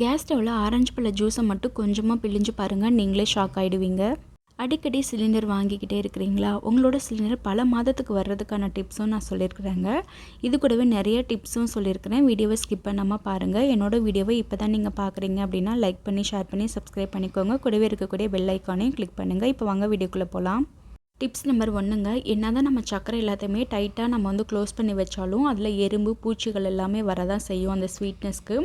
Case ஸ்டவ்வில் orange பழ ஜூஸை மட்டும் கொஞ்சமாக பிழிஞ்சு பாருங்கள் நீங்களே ஷாக் ஆகிடுவீங்க அடிக்கடி சிலிண்டர் வாங்கிக்கிட்டே இருக்கிறீங்களா? உங்களோட சிலிண்டர் பல மாதத்துக்கு வர்றதுக்கான டிப்ஸும் நான் சொல்லியிருக்கிறேங்க. இது கூடவே நிறைய டிப்ஸும் சொல்லியிருக்கிறேன். வீடியோவை ஸ்கிப் பண்ணாமல் பாருங்கள் என்னோடய வீடியோவை இப்போ தான் நீங்கள் பார்க்குறீங்க அப்படின்னா லைக் பண்ணி ஷேர் பண்ணி சப்ஸ்கிரைப் பண்ணிக்கோங்க. கூடவே இருக்கக்கூடிய பெல் ஐக்கானையும் கிளிக் பண்ணுங்கள் இப்போ வாங்க வீடியோக்குள்ளே போகலாம் டிப்ஸ் நம்பர் ஒன்றுங்க என்ன தான் நம்ம சக்கரை எல்லாத்தையுமே டைட்டாக நம்ம வந்து க்ளோஸ் பண்ணி வச்சாலும் அதில் எறும்பு பூச்சிகள் எல்லாமே வரதான் செய்யும் அந்த ஸ்வீட்னஸ்க்கு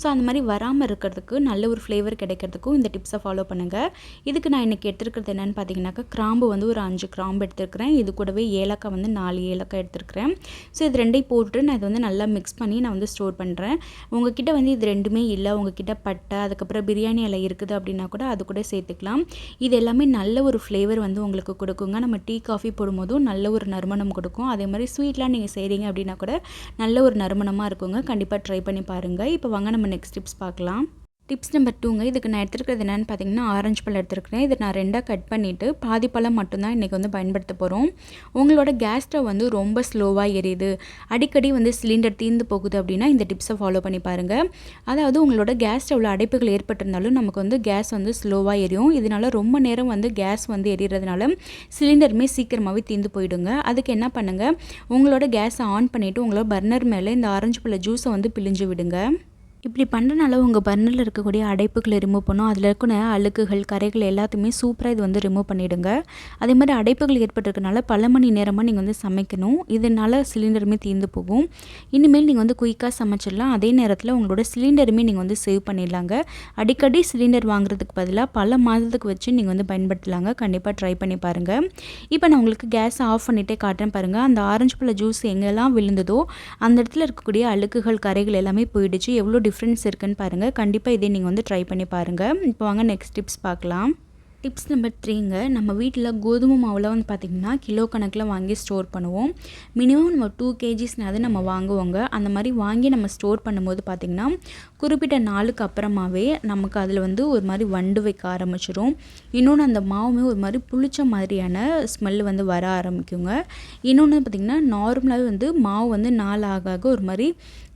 ஸோ அந்த மாதிரி வராமல் இருக்கிறதுக்கு நல்ல ஒரு ஃப்ளேவர் கிடைக்கிறதுக்கும் இந்த டிப்ஸை ஃபாலோ பண்ணுங்கள் இதுக்கு நான் இன்றைக்கி எடுத்துருக்கிறது என்னென்னு பார்த்தீங்கன்னாக்கா கிராம்பு வந்து ஒரு அஞ்சு கிராம்பு எடுத்துருக்கிறேன். இது கூடவே ஏலக்காய் வந்து நாலு ஏலக்காய் எடுத்துருக்கிறேன். ஸோ இது ரெண்டையும் போட்டு நான் இதை வந்து நல்லா மிக்ஸ் பண்ணி நான் வந்து ஸ்டோர் பண்ணுறேன் உங்ககிட்ட வந்து இது ரெண்டுமே இல்லை உங்ககிட்ட பட்டை அதுக்கப்புறம் பிரியாணி இலை இருக்குது அப்படின்னா கூட அது கூட சேர்த்துக்கலாம். இது எல்லாமே நல்ல ஒரு ஃப்ளேவர் வந்து உங்களுக்கு கொடுக்குங்க. நம்ம டீ காஃபி போடும்போதும் நல்ல ஒரு நறுமணம் கொடுக்கும். அதே மாதிரி ஸ்வீட்லாம் நீங்கள் செய்கிறீங்க அப்படின்னா கூட நல்ல ஒரு நறுமணமாக இருக்குங்க. கண்டிப்பாக ட்ரை பண்ணி பாருங்கள் இப்போ வாங்க நம்ம நெக்ஸ்ட் டிப்ஸ் பார்க்கலாம். டிப்ஸ் நம்பர் டூங்க இதுக்கு நான் எடுத்துருக்கிறது என்னென்னு பார்த்தீங்கன்னா ஆரஞ்சு பழம் எடுத்துருக்கிறேன். இதை நான் ரெண்டாக கட் பண்ணிவிட்டு பாதி பழம் மட்டும்தான் இன்றைக்கி வந்து பயன்படுத்த போகிறோம் உங்களோட கேஸ் ஸ்டவ் வந்து ரொம்ப ஸ்லோவாக எரியுது. அடிக்கடி வந்து சிலிண்டர் தீர்ந்து போகுது அப்படின்னா இந்த டிப்ஸை ஃபாலோ பண்ணி பாருங்கள் அதாவது உங்களோட கேஸ் ஸ்டவ்வில் அடைப்புகள் ஏற்பட்டிருந்தாலும் நமக்கு வந்து கேஸ் வந்து ஸ்லோவாக எரியும். இதனால் ரொம்ப நேரம் வந்து கேஸ் வந்து எரியறதுனால சிலிண்டருமே சீக்கிரமாகவே தீர்ந்து போயிடுங்க. அதுக்கு என்ன பண்ணுங்கள் உங்களோட கேஸை ஆன் பண்ணிவிட்டு உங்களோட பர்னர் மேலே இந்த ஆரஞ்சு பழ ஜூஸை வந்து பிழிஞ்சு விடுங்க. இப்படி பண்ணுறனால உங்கள் பர்னரில் இருக்கக்கூடிய அடைப்புகளை ரிமூவ் பண்ணும். அதில் இருக்கிற அழுக்குகள் கரைகள் எல்லாத்தையுமே சூப்பராக இது வந்து ரிமூவ் பண்ணிவிடுங்க அதே மாதிரி அடைப்புகள் ஏற்பட்டிருக்கனால பல மணி நேரமாக நீங்கள் வந்து சமைக்கணும். இதனால் சிலிண்டருமே தீர்ந்து போகும். இனிமேல் நீங்கள் வந்து குயிக்காக சமைச்சிடலாம். அதே நேரத்தில் உங்களோட சிலிண்டருமே நீங்கள் வந்து சேவ் பண்ணிடலாங்க. அடிக்கடி சிலிண்டர் வாங்குறதுக்கு பதிலாக பல மாதத்துக்கு வச்சு நீங்கள் வந்து பயன்படுத்தலாங்க. கண்டிப்பாக ட்ரை பண்ணி பாருங்கள் இப்போ நான் உங்களுக்கு கேஸ் ஆஃப் பண்ணிகிட்டே காட்டுறேன் பாருங்கள் அந்த ஆரஞ்சு பழ ஜூஸ் எங்கெல்லாம் விழுந்ததோ அந்த இடத்துல இருக்கக்கூடிய அழுக்குகள் கரைகள் எல்லாமே போயிடுச்சு. எவ்வளோ டிஃப்ரென்ஸ் இருக்குன்னு பாருங்கள் கண்டிப்பாக இதே நீங்கள் வந்து ட்ரை பண்ணி பாருங்கள் இப்போ வாங்க நெக்ஸ்ட் டிப்ஸ் பார்க்கலாம். டிப்ஸ் நம்பர் த்ரீங்க நம்ம வீட்டில் கோதுமை மாவில் வந்து பார்த்திங்கன்னா கிலோ கணக்கில் வாங்கி ஸ்டோர் பண்ணுவோம். மினிமம் நம்ம டூ கேஜிஸ்னாவது நம்ம வாங்குவோங்க. அந்த மாதிரி வாங்கி நம்ம ஸ்டோர் பண்ணும்போது பார்த்திங்கன்னா குறிப்பிட்ட நாளுக்கு அப்புறமாவே நமக்கு அதில் வந்து ஒரு மாதிரி வண்டு வைக்க ஆரம்பிச்சிடும் இன்னொன்று அந்த மாவுமே ஒரு மாதிரி புளிச்ச மாதிரியான ஸ்மெல் வந்து வர ஆரம்பிக்குங்க. இன்னொன்று பார்த்திங்கன்னா நார்மலாகவே வந்து மாவு வந்து நாள் ஆக ஆக ஒரு மாதிரி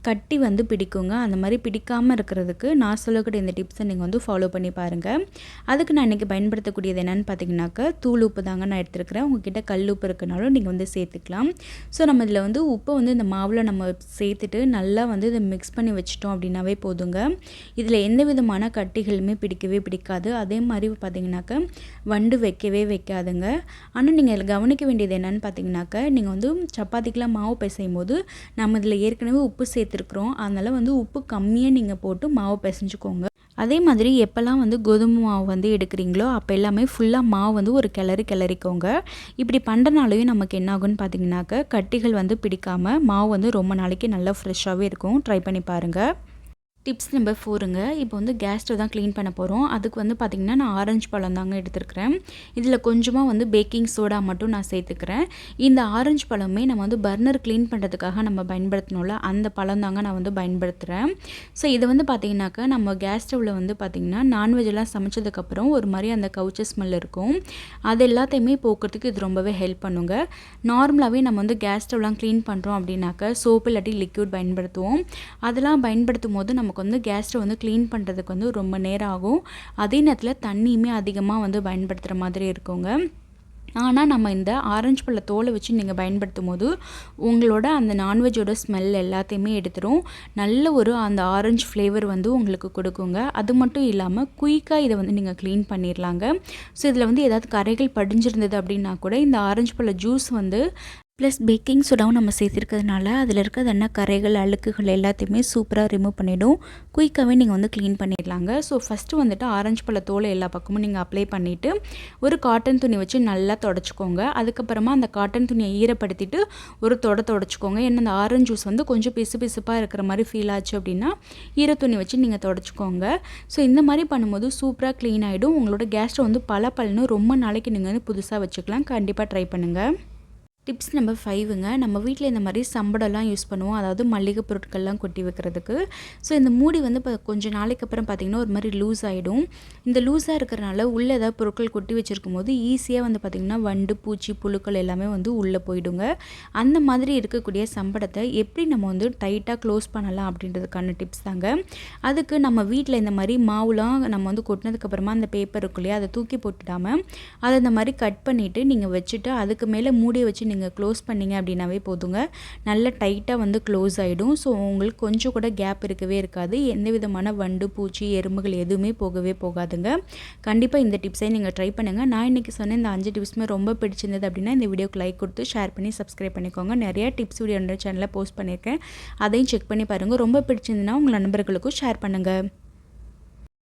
கட்டி வந்து பிடிக்குங்க. அந்த மாதிரி பிடிக்காமல் இருக்கிறதுக்கு நான் சொல்லக்கூடிய இந்த டிப்ஸை நீங்கள் வந்து ஃபாலோ பண்ணி பாருங்கள் அதுக்கு நான் இன்றைக்கி பயன்படுத்தக்கூடியது என்னென்னு பார்த்தீங்கன்னாக்கா தூள் உப்பு தாங்க நான் எடுத்துருக்கிறேன். உங்ககிட்ட கல் உப்பு இருக்குனாலும் நீங்கள் வந்து சேர்த்துக்கலாம். ஸோ நம்ம இதில் வந்து உப்பை வந்து இந்த மாவில் நம்ம சேர்த்துட்டு நல்லா வந்து இதை மிக்ஸ் பண்ணி வச்சிட்டோம் அப்படின்னாவே போதுங்க. இதில் எந்த விதமான கட்டிகளுமே பிடிக்கவே பிடிக்காது. அதே மாதிரி பார்த்தீங்கன்னாக்கா வண்டு வைக்கவே வைக்காதுங்க. ஆனால் நீங்கள் கவனிக்க வேண்டியது என்னென்னு பார்த்தீங்கன்னாக்கா நீங்கள் வந்து சப்பாத்திக்கெலாம் மாவு பிசையும் போது நம்ம இதில் ஏற்கனவே உப்பு சேர்த்து சேர்த்துருக்குறோம் அதனால் வந்து உப்பு கம்மியாக நீங்கள் போட்டு மாவு பிசைஞ்சுக்கோங்க. அதே மாதிரி எப்போல்லாம் வந்து கோதுமை மாவு வந்து எடுக்கிறீங்களோ அப்போ எல்லாமே ஃபுல்லாக மாவு வந்து ஒரு கிளறி கிளறிக்கோங்க. இப்படி பண்ணுறனாலையும் நமக்கு என்ன ஆகுன்னு பார்த்தீங்கன்னாக்க கட்டிகள் வந்து பிடிக்காமல் மாவு வந்து ரொம்ப நாளைக்கு நல்லா ஃப்ரெஷ்ஷாகவே இருக்கும். ட்ரை பண்ணி பாருங்கள் டிப்ஸ் நம்பர் ஃபோருங்க இப்போ வந்து கேஸ் ஸ்டவ் தான் க்ளீன் பண்ண போகிறோம் அதுக்கு வந்து பார்த்திங்கன்னா நான் ஆரஞ்சு பழம் தாங்க எடுத்துருக்கிறேன். இதில் கொஞ்சமாக வந்து பேக்கிங் சோடா மட்டும் நான் சேர்த்துக்கிறேன். இந்த ஆரஞ்சு பழமே நம்ம வந்து பர்னர் க்ளீன் பண்ணுறதுக்காக நம்ம பயன்படுத்தணும்ல அந்த பழம் தாங்க நான் வந்து பயன்படுத்துகிறேன் ஸோ இதை வந்து பார்த்திங்கனாக்கா நம்ம கேஸ் ஸ்டவ்வில் வந்து பார்த்திங்கன்னா நான்வெஜ்லாம் சமைச்சதுக்கப்புறம் ஒரு மாதிரி அந்த கவுச்ச ஸ்மெல் இருக்கும். அது எல்லாத்தையுமே போக்குறதுக்கு இது ரொம்பவே ஹெல்ப் பண்ணுங்க. நார்மலாகவே நம்ம வந்து கேஸ் ஸ்டவ்லாம் க்ளீன் பண்ணுறோம் அப்படின்னாக்கா சோப்பு இல்லாட்டி லிக்யூட் பயன்படுத்துவோம். அதெல்லாம் பயன்படுத்தும் போது நமக்கு நமக்கு வந்து கேஸ் ஸ்டவ் வந்து க்ளீன் பண்ணுறதுக்கு வந்து ரொம்ப நேரம் ஆகும். அதே நேரத்தில் தண்ணியுமே அதிகமாக வந்து பயன்படுத்துகிற மாதிரி இருக்குங்க. ஆனால் நம்ம இந்த ஆரஞ்சு பழ தோலை வச்சு நீங்கள் பயன்படுத்தும் போது உங்களோட அந்த நான்வெஜ்ஜோட ஸ்மெல் எல்லாத்தையுமே எடுத்துரும். நல்ல ஒரு அந்த ஆரஞ்சு ஃப்ளேவர் வந்து உங்களுக்கு கொடுக்குங்க. அது மட்டும் இல்லாமல் குயிக்காக இதை வந்து நீங்கள் க்ளீன் பண்ணிடலாங்க ஸோ இதில் வந்து ஏதாவது கரைகள் படிஞ்சிருந்தது அப்படின்னா கூட இந்த ஆரஞ்சு பழ ஜூஸ் வந்து ப்ளஸ் பேக்கிங் சோடாவும் நம்ம சேர்த்துருக்கிறதுனால அதில் இருக்கிறது என்ன கரைகள் அழுக்குகள் எல்லாத்தையுமே சூப்பராக ரிமூவ் பண்ணிவிடும் குயிக்காகவே நீங்கள் வந்து க்ளீன் பண்ணிடலாங்க. ஸோ ஃபஸ்ட்டு வந்துட்டு ஆரஞ்சு பழ தோலை எல்லா பக்கமும் நீங்கள் அப்ளை பண்ணிவிட்டு ஒரு காட்டன் துணி வச்சு நல்லா தொடச்சிக்கோங்க. அதுக்கப்புறமா அந்த காட்டன் துணியை ஈரப்படுத்திட்டு ஒரு தொட தொடச்சிக்கோங்க. ஏன்னா அந்த ஆரஞ்சு ஜூஸ் வந்து கொஞ்சம் பிசு பிசுப்பாக இருக்கிற மாதிரி ஃபீல் ஆச்சு அப்படின்னா ஈர துணி வச்சு நீங்கள் தொடச்சிக்கோங்க. ஸோ இந்த மாதிரி பண்ணும்போது சூப்பராக க்ளீன் ஆகிடும் உங்களோட கேஸ்ட்டை வந்து பல பலன்னு ரொம்ப நாளைக்கு நீங்கள் வந்து புதுசாக வச்சுக்கலாம். கண்டிப்பாக ட்ரை பண்ணுங்கள் டிப்ஸ் நம்பர் ஃபைவுங்க நம்ம வீட்டில் இந்த மாதிரி சம்படம்லாம் யூஸ் பண்ணுவோம். அதாவது மல்லிகை பொருட்கள்லாம் கொட்டி வைக்கிறதுக்கு. ஸோ இந்த மூடி வந்து இப்போ கொஞ்சம் நாளைக்கு அப்புறம் பார்த்திங்கன்னா ஒரு மாதிரி லூஸ் ஆகிடும் இந்த லூஸாக இருக்கிறனால உள்ளே ஏதாவது பொருட்கள் கொட்டி வச்சுருக்கும் போது ஈஸியாக வந்து பார்த்திங்கன்னா வண்டு பூச்சி புழுக்கள் எல்லாமே வந்து உள்ளே போயிடுங்க. அந்த மாதிரி இருக்கக்கூடிய சம்படத்தை எப்படி நம்ம வந்து டைட்டாக க்ளோஸ் பண்ணலாம் அப்படின்றதுக்கான டிப்ஸ் தாங்க. அதுக்கு நம்ம வீட்டில் இந்த மாதிரி மாவுலாம் நம்ம வந்து கொட்டினதுக்கப்புறமா அந்த பேப்பர் இருக்கும் இல்லையா அதை தூக்கி போட்டுடாமல் அதை இந்த மாதிரி கட் பண்ணிவிட்டு நீங்கள் வச்சுட்டு அதுக்கு மேலே மூடியை வச்சு நீங்கள் க்ளோஸ் பண்ணிங்க அப்படின்னாவே போதுங்க. நல்ல டைட்டாக வந்து க்ளோஸ் ஆகிடும் ஸோ உங்களுக்கு கொஞ்சம் கூட கேப் இருக்கவே இருக்காது. எந்த விதமான வண்டு பூச்சி எறும்புகள் எதுவுமே போகவே போகாதுங்க. கண்டிப்பாக இந்த டிப்ஸை நீங்கள் ட்ரை பண்ணுங்கள் நான் இன்றைக்கி சொன்ன இந்த அஞ்சு டிப்ஸுமே ரொம்ப பிடிச்சிருந்தது அப்படின்னா இந்த வீடியோக்கு லைக் கொடுத்து ஷேர் பண்ணி சப்ஸ்கிரைப் பண்ணிக்கோங்க. நிறையா டிப்ஸ் வீடியோ சேனலில் போஸ்ட் பண்ணியிருக்கேன். அதையும் செக் பண்ணி பாருங்கள் ரொம்ப பிடிச்சிருந்துன்னா உங்கள் நண்பர்களுக்கும் ஷேர் பண்ணுங்கள்